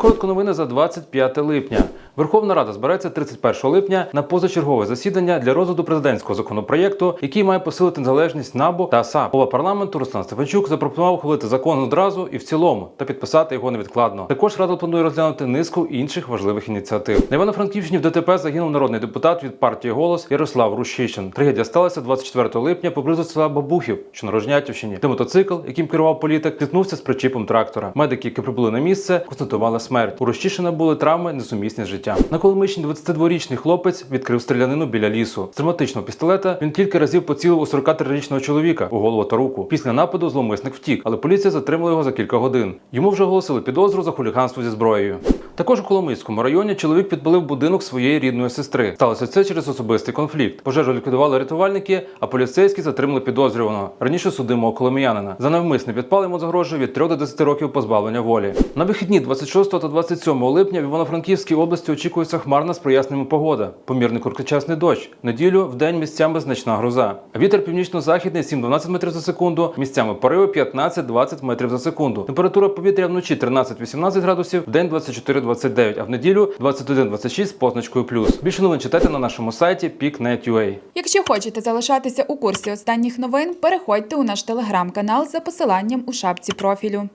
Коротко новини за 25 липня. Верховна Рада збирається 31 липня на позачергове засідання для розгляду президентського законопроєкту, який має посилити незалежність НАБУ та САП. Голова парламенту Руслан Стефанчук запропонував ухвалити закон одразу і в цілому та підписати його невідкладно. Також рада планує розглянути низку інших важливих ініціатив. На Івано-Франківщині в ДТП загинув народний депутат від партії Голос Ярослав Рущишин. Трагедія сталася 24 липня поблизу села Бабухів, що на Рожнятівщині, де мотоцикл, яким керував політик, зіткнувся з причіпом трактора. Медики, які прибули на місце, констатували смерть. У Рущишина були травми несумісні з життям. На Коломийщині 22-річний хлопець відкрив стрілянину біля лісу. З травматичного пістолета він кілька разів поцілив у 43-річного чоловіка у голову та руку. Після нападу зловмисник втік, але поліція затримала його за кілька годин. Йому вже оголосили підозру за хуліганство зі зброєю. Також у Коломийському районі чоловік підпалив будинок своєї рідної сестри. Сталося це через особистий конфлікт. Пожежу ліквідували рятувальники, а поліцейські затримали підозрюваного раніше судимого коломиянина. За навмисне підпал йому загрожує від 3 до 10 років позбавлення волі. На вихідні 26 та 27 липня в Івано-Франківській області очікується хмарна з проясненнями погода. Помірний короткочасний дощ. Неділю в день місцями значна гроза. Вітер північно-західний 7-12 метрів за секунду, місцями пориви 15-20 метрів за секунду. Температура повітря вночі 13-18 градусів, в день 24-29, а в неділю 21-26 з позначкою плюс. Більше новин читайте на нашому сайті peak.net.ua. Якщо хочете залишатися у курсі останніх новин, переходьте у наш телеграм-канал за посиланням у шапці профілю.